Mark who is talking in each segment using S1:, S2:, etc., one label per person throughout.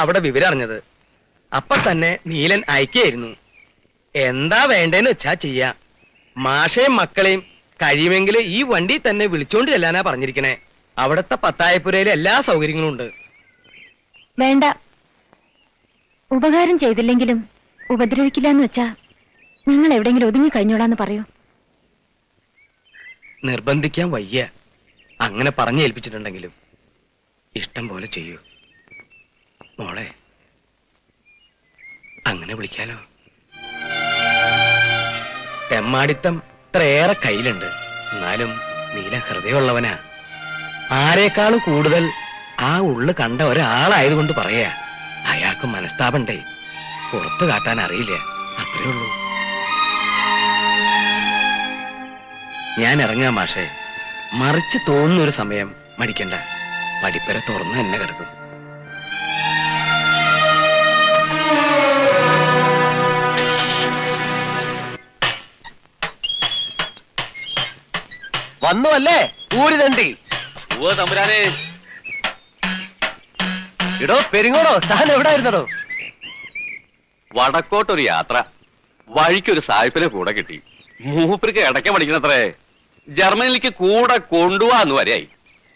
S1: അവിടെ വിവരം അറിഞ്ഞത് അപ്പൊ തന്നെ നീലൻ അയക്കായിരുന്നു. എന്താ വേണ്ടേന്ന് വെച്ചാ ചെയ്യാ. മാഷയും മക്കളെയും കഴിയുമെങ്കിൽ ഈ വണ്ടി തന്നെ വിളിച്ചോണ്ട് ചെല്ലാനാ പറഞ്ഞിരിക്കണേ. അവിടത്തെ പത്തായപ്പുരയിലെ എല്ലാ സൗകര്യങ്ങളും ഉണ്ട്.
S2: വേണ്ട. ഉപകാരം ചെയ്തില്ലെങ്കിലും ഉപദ്രവിക്കില്ല എന്ന് വെച്ചാ നിങ്ങൾ എവിടെങ്കിലും ഒതുങ്ങി കഴിഞ്ഞോളാന്ന് പറയൂ.
S1: നിർബന്ധിക്കാൻ വയ്യ. അങ്ങനെ പറഞ്ഞേൽപ്പിച്ചിട്ടുണ്ടെങ്കിലും ഇഷ്ടം പോലെ ചെയ്യൂ. മോളെ അങ്ങനെ വിളിക്കാലോ. തെമ്മാടിത്തം ഇത്രയേറെ കയ്യിലുണ്ട്. എന്നാലും നീല ഹൃദയമുള്ളവനാ. ആരേക്കാളും കൂടുതൽ ആ ഉള്ളു കണ്ട ഒരാളായതുകൊണ്ട് പറയാ അയാൾക്ക് മനസ്താപണ്ടേ. പുറത്തു കാട്ടാൻ അറിയില്ല. അത്രേ ഉള്ളൂ. ഞാൻ ഇറങ്ങാം മാഷേ. മറിച്ച് തോന്നുന്ന ഒരു സമയം മടിക്കണ്ട. പടിപ്പര തുറന്ന് തന്നെ കിടക്കും.
S3: വന്നു അല്ലേ ഊരി തണ്ടി.
S4: ഓ തമ്പുരാനെ.
S3: ഇടോ പെരിങ്ങോടോ താൻ എവിടെ ആയിരുന്നടോ
S4: വടക്കോട്ടൊരു യാത്ര. വഴിക്കൊരു സായിപ്പിനെ കൂടെ കിട്ടി. മൂപ്പർക്ക് ഇടയ്ക്ക പഠിക്കണത്രേ. ജർമ്മനിലേക്ക് കൂടെ കൊണ്ടുപോവാന്ന് വരെയായി.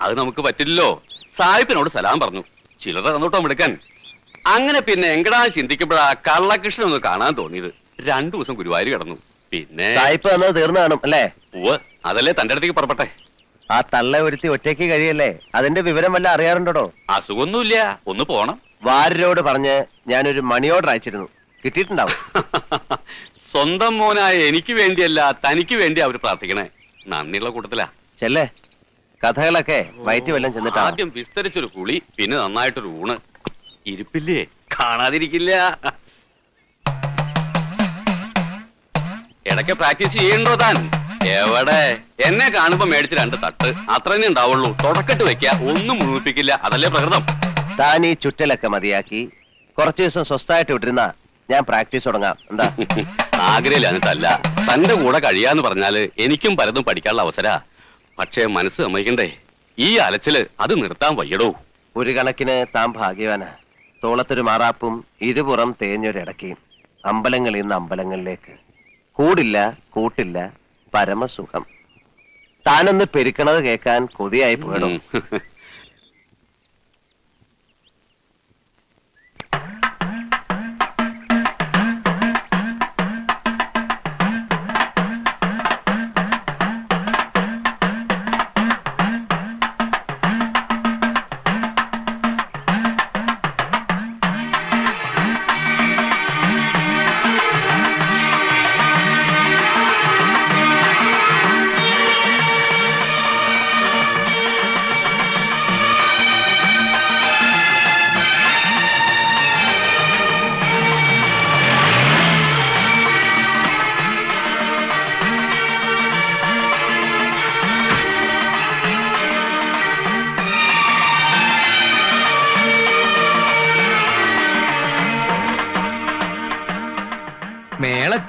S4: അത് നമുക്ക് പറ്റില്ലല്ലോ. സായിപ്പിനോട് സലാം പറഞ്ഞു. ചിലർ തന്നോട്ടോ എടുക്കാൻ. അങ്ങനെ പിന്നെ എങ്കടാ ചിന്തിക്കുമ്പോഴാ കള്ളകൃഷ്ണൻ ഒന്ന് കാണാൻ തോന്നിയത്. രണ്ടു ദിവസം ഗുരുവായൂർ കിടന്നു. പിന്നെ
S3: സായിപ്പ് തന്നത് തീർന്നു കാണും അല്ലേ?
S4: ഉവ്വ് അതല്ലേ തന്റെ അടുത്തേക്ക് പുറപ്പെട്ടെ?
S3: ആ തള്ള ഒരുത്തി ഒറ്റയ്ക്ക് കഴിയല്ലേ? അതിന്റെ വിവരം വല്ല അറിയാറുണ്ടോ
S4: അസുഖമൊന്നുമില്ല. ഒന്ന് പോണം.
S3: വാര്യരോട് പറഞ്ഞ് ഞാനൊരു മണി ഓർഡർ അയച്ചിരുന്നു. കിട്ടിയിട്ടുണ്ടാവും.
S4: സ്വന്തം മോനായ എനിക്ക് വേണ്ടിയല്ല തനിക്ക് വേണ്ടി അവർ പ്രാർത്ഥിക്കണേ. നന്ദിയുള്ള കൂട്ടത്തിലാ.
S3: ചെല്ലേ? കഥകളൊക്കെ വയറ്റി വല്ലതും ചെന്നിട്ട്?
S4: ആദ്യം വിസ്തരിച്ചൊരു കുളി പിന്നെ നന്നായിട്ടൊരു ഊണ്. ഇരിപ്പില്ലേ? കാണാതിരിക്കില്ല. ഇടയ്ക്ക് പ്രാക്ടീസ് ചെയ്യണ്ടോ താൻ? എവിടെ? എന്നെ കാണുമ്പോ മേടിച്ച് രണ്ട് തട്ട്. അത്രേ ഉണ്ടാവുള്ളൂ. തുടക്കട്ട് വെക്ക. ഒന്നും മുഴുവിപ്പിക്കില്ല അതല്ലേ പ്രകൃതം?
S3: താൻ ഈ ചുറ്റലൊക്കെ മതിയാക്കി കുറച്ചു ദിവസം സ്വസ്ഥായിട്ട് വിട്ടിരുന്ന ഞാൻ പ്രാക്ടീസ് തുടങ്ങാം. എന്താ?
S4: ആഗ്രഹില്ല തല്ല തന്റെ കൂടെ കഴിയാന്ന് പറഞ്ഞാൽ എനിക്കും പലതും പഠിക്കാനുള്ള അവസര. പക്ഷേ മനസ്സ് സമ്മതിക്കണ്ടേ? ഈ അലച്ചിൽ അത് നിർത്താൻ വയ്യടോ.
S3: ഒരു കണക്കിന് താൻ ഭാഗ്യവാനാ. തോളത്തൊരു മാറാപ്പും ഇരുപുറം തേഞ്ഞൊരിടക്കയും അമ്പലങ്ങളിൽ നിന്ന് അമ്പലങ്ങളിലേക്ക്. കൂടില്ല കൂട്ടില്ല പരമസുഖം. താനൊന്ന് പെരുക്കണത് കേൾക്കാൻ കൊതിയായി പോകണം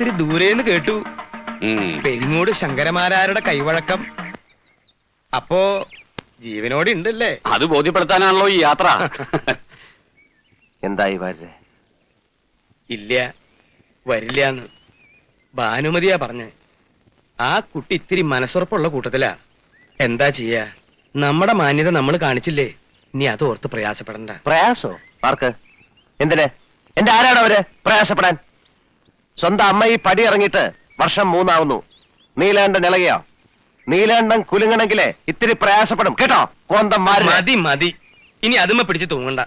S4: ഉം.
S1: ദൂരെന്ന് കേട്ടു. പെരിങ്ങോട് ശങ്കരമാരാരുടെ കൈവഴക്കം. അപ്പോ ജീവനോട് ഉണ്ടല്ലേ?
S4: അത് ബോധ്യപ്പെടുത്താനാണല്ലോ ഈ യാത്ര.
S3: എന്തായി വരേ
S1: ഇല്ല. വരില്ല എന്ന് ഭാനുമതിയാ പറഞ്ഞ. ആ കുട്ടി ഇത്തിരി മനസ്സുറപ്പുള്ള കൂട്ടത്തിലാ. എന്താ ചെയ്യാ? നമ്മുടെ മാന്യത നമ്മൾ കാണിച്ചില്ലേ? നീ അത് ഓർത്ത് പ്രയാസപ്പെടണ്ട.
S3: പ്രയാസോ? ആർക്ക്? എന്തിനെ? എന്റെ ആരാണ് അവർ? പ്രയാസപ്പെടാൻ. സ്വന്തം അമ്മ ഈ പടി ഇറങ്ങിയിട്ട് വർഷം മൂന്നാവുന്നു. നീലാണ്ടൻ ഇളകിയോ നീലാണ്ടൻ കുലുങ്ങണെങ്കിലേ ഇത്തിരി പ്രയാസപ്പെടും. കേട്ടോ? കോന്തം മാറി
S1: മതി മതി. ഇനി അതുമ പിടിച്ച് തൂങ്ങണ്ട.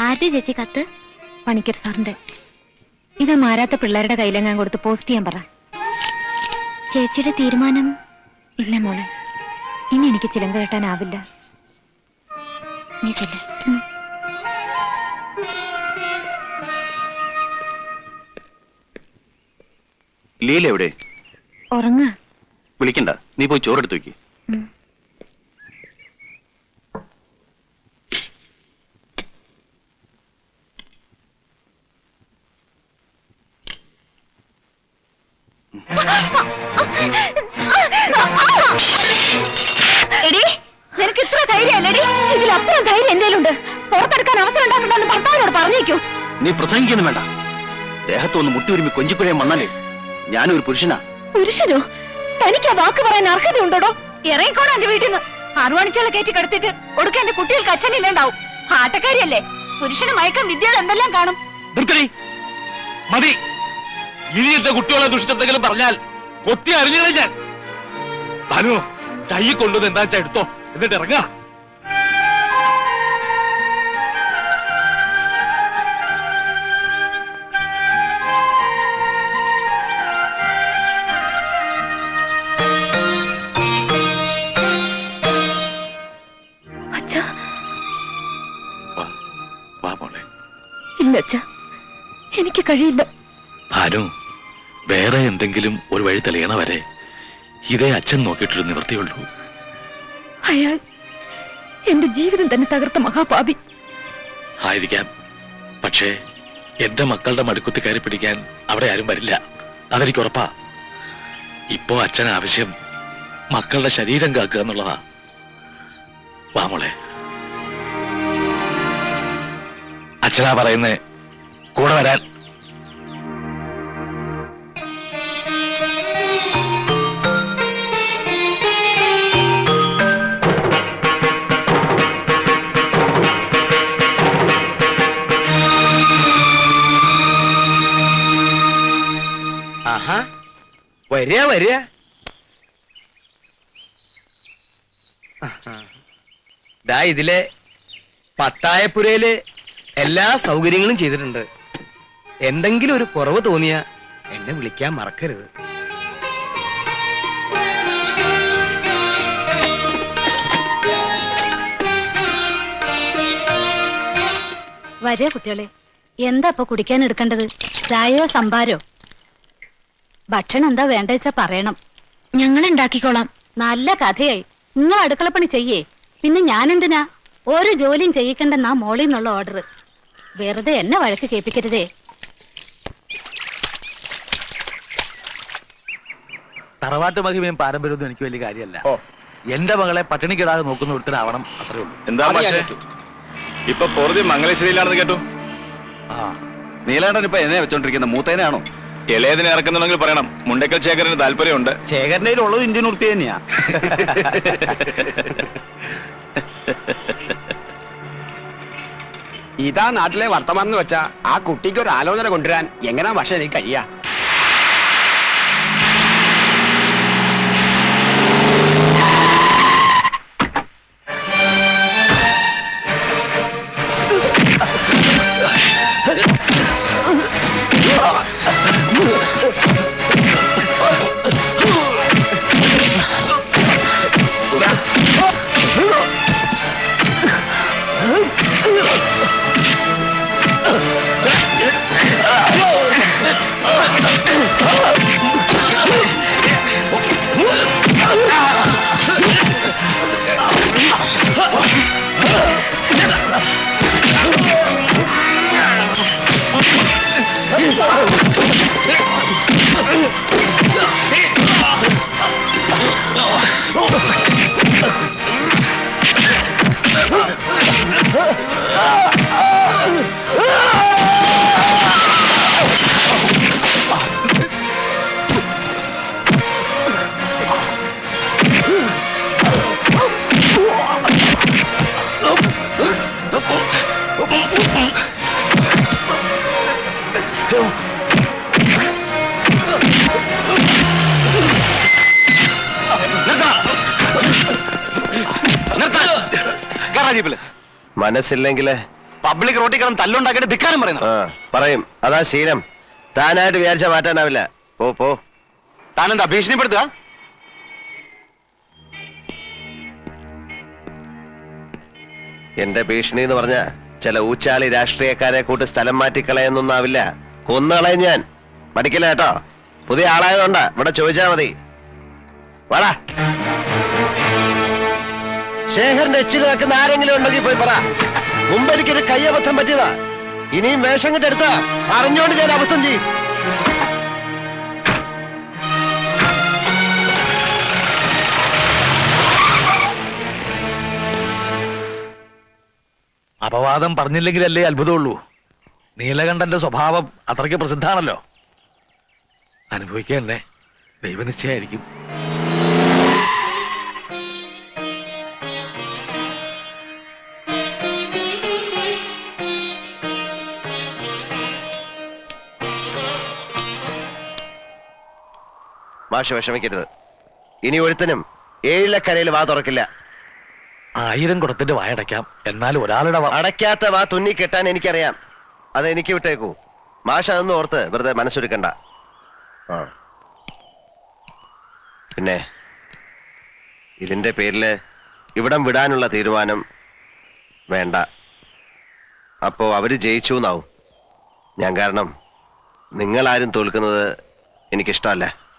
S2: ആരുടെ ചേച്ചി കത്ത്? പണിക്കർ സാറിന്റെ. ഇത് മാരാത്ത പിള്ളേരുടെ കയ്യിലെങ്ങാൻ കൊടുത്ത് പോസ്റ്റ് ചെയ്യാൻ പറ. ചേച്ചിയുടെ തീരുമാനം ഇല്ല മോളെ. ഇനി എനിക്ക് ചിലങ്ക കെട്ടാനാവില്ല. നീ ചെല്ല.
S4: ലീല എവിടെ?
S2: ഉറങ്ങ.
S4: വിളിക്കണ്ട. നീ പോയി ചോറെടുത്ത് വെക്ക്
S2: ധൈര്യം എന്തേലുണ്ട്? പുറത്തെടുക്കാൻ അവസരം ഉണ്ടാക്കണ്ടെന്ന് ഭർത്താവിനോട് പറഞ്ഞേക്കൂ.
S5: നീ പ്രസംഗിക്കുന്നു വേണ്ട. ദേഹത്തൊന്ന് മുട്ടിയുരുമി കൊഞ്ചിപ്പുഴയെ മണ്ണാലേ. ഞാനൊരു പുരുഷനാ.
S2: പുരുഷനോ? തനിക്ക് ആ വാക്ക് പറയാൻ അർഹതയുണ്ടോടോ? ഇറങ്ങിക്കോടാ എന്റെ വീട്ടിൽ നിന്ന് അറുവാണിച്ചാളെ കയറ്റി കിടത്തിട്ട് ഒടുക്ക എന്റെ കുട്ടികൾക്ക് അച്ഛനില്ലാണ്ടാവും. ആട്ടക്കാരിയല്ലേ പുരുഷന് മയക്കം വിദ്യകൾ എന്തെല്ലാം കാണും?
S4: നിർത്തടി. മതി. ഇനിയത്തെ കുട്ടികളെ ദുഷ്ടത്തെങ്കിലും പറഞ്ഞാൽ കൊത്തി അറിഞ്ഞത് ഞാൻ. ഭാനു കൈ കൊണ്ടുവന്ന് എന്താ വെച്ചാ എടുത്തോ? എന്നിട്ട് ഇറങ്ങാ
S2: അച്ഛാ.
S6: വാ മോളെ.
S2: ഇല്ല അച്ഛാ. എനിക്ക് കഴിയില്ല.
S6: ഭാനു വേറെ എന്തെങ്കിലും ഒരു വഴി തെളിയണ വരെ ഇതേ അച്ഛൻ നോക്കിയിട്ടൊരു നിവൃത്തിയുള്ളൂ
S2: അയാൾ എന്റെ ജീവിതം തന്നെ തകർത്ത മഹാപാപി.
S6: ആയിരിക്കാം. പക്ഷേ എന്റെ മക്കളുടെ മടുക്കുത്തി കയറി പിടിക്കാൻ അവിടെ ആരും വരില്ല. അതെനിക്ക് ഉറപ്പാ. ഇപ്പോ അച്ഛൻ ആവശ്യം മക്കളുടെ ശരീരം കാക്കുക എന്നുള്ളതാ. വാ മോളെ. അച്ഛനാ പറയുന്നേ കൂടെ വരാൻ.
S1: ആഹാ വരിക വരിക. ആഹാ. ദാ ഇതിലെ പത്തായപ്പുരയിൽ എല്ലാ സൗകര്യങ്ങളും ചെയ്തിട്ടുണ്ട്. എന്തെങ്കിലും ഒരു കുറവ് തോന്നിയ എന്നെ വിളിക്കാൻ മറക്കരുത്.
S2: വരിക കുട്ടികളെ എന്താ ഇപ്പൊ കുടിക്കാൻ എടുക്കേണ്ടത്? ചായയോ സംഭാരോ ഭക്ഷണം എന്താ വേണ്ട വെച്ചാ പറയണം. ഞങ്ങൾ ഉണ്ടാക്കിക്കോളാം. നല്ല കഥയായി. നിങ്ങൾ അടുക്കളപ്പണി ചെയ്യേ. പിന്നെ ഞാനെന്തിനാ? ഒരു ജോലിയും ചെയ്യിക്കണ്ടെന്നാ മോളിൽ നിന്നുള്ള ഓർഡർ. വെറുതെ എന്നെ വഴക്ക് കേൾപ്പിക്കരുതേ.
S6: തറവാട്ട് മഹിമയും പാരമ്പര്യമൊന്നും എനിക്ക് വലിയ കാര്യമല്ല. എന്റെ മകളെ പട്ടിണിക്കിടാതെ നോക്കുന്ന ഒരുത്തരാവണം അത്രേ ഉള്ളൂ.
S5: എന്താ പക്ഷേ ഇപ്പൊ പൊറുതി മംഗലശ്ശേരിയിലാണെന്ന് കേട്ടു.
S6: ആ.
S5: നീലാണ്ടൻ ഇപ്പൊ എന്നെ വെച്ചോണ്ടിരിക്കുന്ന മൂത്തേനാണോ? ഇളയതിനെ ഇറക്കുന്നുണ്ടെങ്കിൽ പറയണം. മുണ്ടക്കൽ ശേഖരന് താല്പര്യമുണ്ട്. ശേഖരന്റെ ഉള്ളത് ഇന്ത്യൻ ഉറുപ്പി തന്നെയാ.
S7: ഇതാ നാട്ടിലെ വർത്തമാനം വെച്ചാ ആ കുട്ടിക്ക് ഒരു ആലോചന കൊണ്ടുവരാൻ എങ്ങനാ പക്ഷെ എനിക്ക് കഴിയാ?
S3: മനസ്സില്ലെങ്കിൽ
S5: പബ്ലിക് റോട്ടിൽ കിടന്ന് തല്ലുണ്ടാക്കിയിട്ട് ധിക്കാരം പറയുന്നു.
S3: ആ പറയും. അതാ ശീലം. താനായിട്ട് വിചാരിച്ച മാറ്റാനാവില്ല. പോ പോ.
S5: താനെന്താ ഭീഷണിപ്പെടുത്തുക?
S3: എന്റെ ഭീഷണി എന്ന് പറഞ്ഞ ചില ഊച്ചാളി രാഷ്ട്രീയക്കാരെ കൂട്ട് സ്ഥലം മാറ്റിക്കളയെന്നൊന്നാവില്ല. കൊന്നുകളയും ഞാൻ. മടിക്കില്ല കേട്ടോ. പുതിയ ആളായതുകൊണ്ടാ. ഇവിടെ ചോദിച്ചാ മതി. വാടാ. ശേഖരന്റെ എച്ചിൽ നിൽക്കുന്ന ആരെങ്കിലും ഉണ്ടെങ്കിൽ പോയി പറ. മുമ്പ് എനിക്കൊരു കയ്യബദ്ധം പറ്റിയതാ. ഇനിയും വേഷം കിട്ടെടുത്ത അറിഞ്ഞോണ്ട് ഞാൻ അബദ്ധം ചെയ്യും.
S6: അപവാദം പറഞ്ഞില്ലെങ്കിലല്ലേ അത്ഭുതമുള്ളൂ. നീലകണ്ഠന്റെ സ്വഭാവം അത്രയ്ക്ക് പ്രസിദ്ധാണല്ലോ അനുഭവിക്കണ്ടേ ദൈവനിശ്ചയായിരിക്കും.
S3: മാഷ് വിഷമിക്കരുത്. ഇനി ഒരുത്തനും ഏഴിലക്കരയിൽ വാ തുറക്കില്ല.
S6: ആയിരം കുടത്തിന്റെ വായടക്കാം എന്നാൽ ഒരാളുടെ
S3: അടയ്ക്കാത്ത വാ തുന്നി കെട്ടാൻ എനിക്കറിയാം. അത് എനിക്ക് വിട്ടേക്കൂ. മാഷ അതൊന്നും ഓർത്ത് വെറുതെ മനസ്സൊരുക്കണ്ട. ആ. പിന്നെ ഇതിന്റെ പേരിൽ ഇവിടം വിടാനുള്ള തീരുമാനം വേണ്ട. അപ്പോ അവർ ജയിച്ചു എന്നാവും ഞാൻ കാരണം നിങ്ങളാരും തോൽക്കുന്നത് എനിക്കിഷ്ടമല്ല.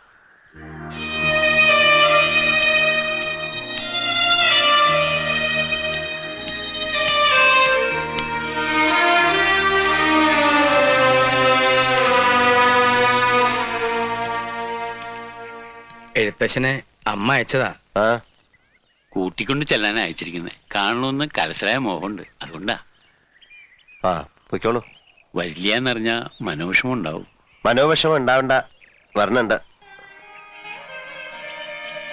S1: എഴുത്തച്ഛനെ അമ്മ അയച്ചതാ.
S3: ആ
S4: കൂട്ടിക്കൊണ്ട് ചെല്ലാനാ അയച്ചിരിക്കുന്നത് കാണണമെന്ന് കലശലായ മോഹമുണ്ട്. അതുകൊണ്ടാ.
S3: ആ പൊയ്ക്കോളൂ.
S4: വരില്ലാന്നറിഞ്ഞ മനോവിഷമം ഉണ്ടാവും
S3: മനോവിഷമം ഉണ്ടാവണ്ട. വരണുണ്ട്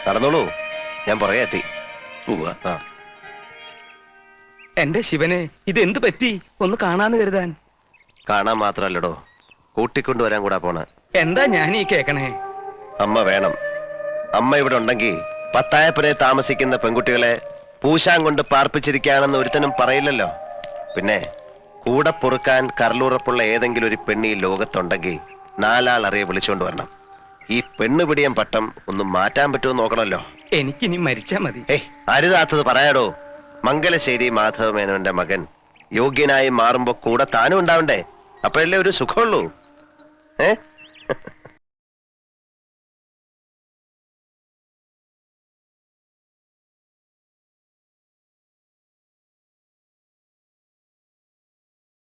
S3: നടന്നോളൂ. ഞാൻ പുറകെ എത്തി.
S4: ഉവ്വ
S3: ആ.
S1: എന്റെ ശിവനെ എന്ത് പറ്റി? ഒന്ന് കാണാന്ന് കരുതാൻ.
S3: കാണാൻ മാത്രല്ലടോ. കൂട്ടിക്കൊണ്ടുവരാൻ കൂടാ പോണ.
S1: എന്താ ഞാൻ ഈ കേക്കണേ?
S3: അമ്മ വേണം. അമ്മ ഇവിടെ ഉണ്ടെങ്കിൽ പത്തായപ്പുരയെ താമസിക്കുന്ന പെൺകുട്ടികളെ പൂശാൻ കൊണ്ട് പാർപ്പിച്ചിരിക്കുകയാണെന്ന് ഒരുത്തനും പറയില്ലല്ലോ. പിന്നെ കൂടെ പൊറുക്കാൻ കരളുറപ്പുള്ള ഏതെങ്കിലും ഒരു പെണ്ണി ലോകത്തുണ്ടെങ്കിൽ നാലാൾ അറിയെ വിളിച്ചുകൊണ്ട് വരണം. ഈ പെണ്ണുപിടിയൻ പട്ടം ഒന്ന് മാറ്റാൻ പറ്റുമോ എനിക്ക്
S1: എനിക്കിനി മരിച്ചാ മതി.
S3: ഏയ് അരുതാത്തത് പറയാടോ. മംഗലശ്ശേരി മാധവമേനോന്റെ മകൻ യോഗ്യനായി മാറുമ്പോ കൂടെ താനും ഉണ്ടാവണ്ടേ? അപ്പോഴല്ലേ ഒരു സുഖമുള്ളൂ. ഏ?